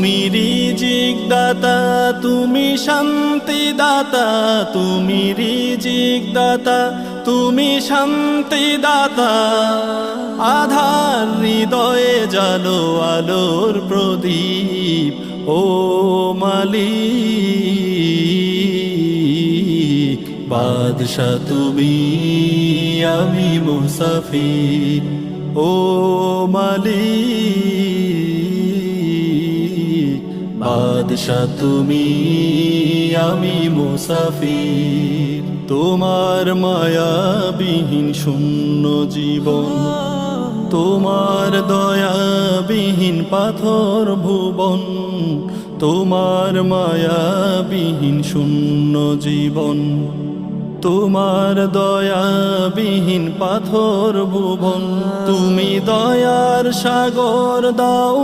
তুমি রিজিক দাতা, তুমি শান্তি দাতা, তুমি রিজিক দাতা, তুমি শান্তি দাতা। আধার হৃদয়ে জালো আলোর প্রদীপ, ও মালি বাদশা তুমি, আমি মুসাফির, ও মালিক। বাদশা তুমি, আমি মুসাফির। তোমার মায়াবিহীন শূন্য জীবন, তোমার দয়াবিহীন পাথর ভুবন, তোমার মায়াবিহীন শূন্য জীবন, তোমার দয়াবিহীন পাথর ভুবন, তুমি দয়ার সাগর দাও